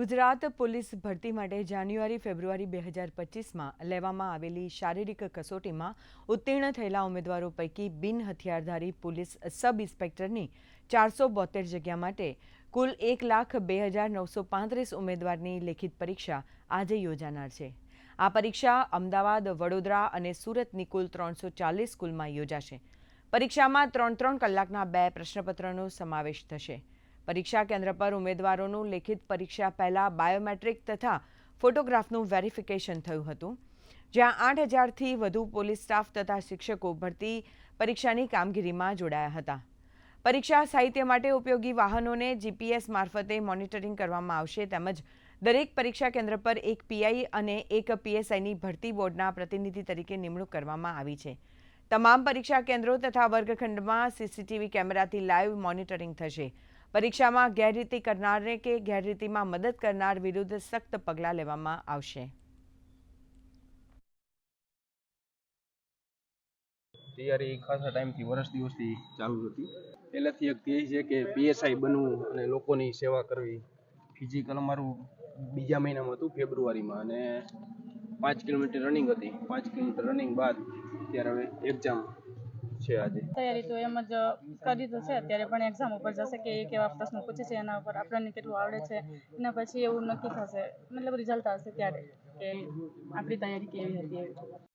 Gujarat police ભરતી માટે જાન્યુઆરી, ફેબ્રુઆરી બે હજાર પચીસમાં લેવામાં આવેલી શારીરિક કસોટીમાં ઉત્તીર્ણ થયેલા ઉમેદવારો પૈકી બિન હથિયારધારી પોલીસ સબ ઇન્સ્પેક્ટરની ચારસો બોતેર જગ્યા માટે કુલ એક લાખ બે હજાર નવસો પાંત્રીસ ઉમેદવારની લેખિત પરીક્ષા આજે યોજાનાર છે. આ પરીક્ષા અમદાવાદ, વડોદરા અને સુરતની કુલ ત્રણસો ચાલીસ સ્કૂલમાં યોજાશે. પરીક્ષામાં ત્રણ ત્રણ કલાકના બે પ્રશ્નપત્રનો સમાવેશ થશે. પરીક્ષા કેન્દ્ર પર ઉમેદવારોનું લેખિત પરીક્ષા પહેલા બાયોમેટ્રિક તથા ફોટોગ્રાફનું વેરિફિકેશન થયું હતું, જ્યાં આઠ હજારથી વધુ પોલીસ સ્ટાફ તથા શિક્ષકો ભરતી પરીક્ષાની કામગીરીમાં જોડાયા હતા. પરીક્ષા સાહિત્ય માટે ઉપયોગી વાહનોને જીપીએસ મારફતે મોનિટરિંગ કરવામાં આવશે તેમજ દરેક પરીક્ષા કેન્દ્ર પર એક પીઆઈ અને એક પીએસઆઈની ભરતી બોર્ડના પ્રતિનિધિ તરીકે નિમણૂક કરવામાં આવી છે. તમામ પરીક્ષા કેન્દ્રો તથા વર્ગખંડમાં સીસીટીવી કેમેરાથી લાઈવ મોનિટરિંગ થશે. પરીક્ષામાં ગેરરીતિ કરનારને કે ગેરરીતિમાં મદદ કરનાર વિરુદ્ધ સખ્ત પગલાં લેવામાં આવશે. તૈયારી ખાસા ટાઈમથી, વર્ષ દિવસથી ચાલુ હતી. પહેલાંથી એક ધ્યેય છે કે પીએસઆઈ બનવું અને લોકોની સેવા કરવી. ફિઝિકલ અમારું બીજા મહિનામાં હતું, ફેબ્રુઆરીમાં, અને પાંચ કિલોમીટર રનિંગ હતી. પાંચ કિલોમીટર રનિંગ બાદ, ત્યારે હવે એક્ઝામ છે આજે. તૈયારી તો એમ જ કરી તો છે. અત્યારે પણ એક્ઝામ ઉપર જશે કે એ કેવા પ્રશ્નો પૂછે છે, એના ઉપર આપણને કેટલું આવડે છે, એના પછી એવું નક્કી થશે. મતલબ રિઝલ્ટ આવશે ત્યારે કે આપણી તૈયારી કેવી હતી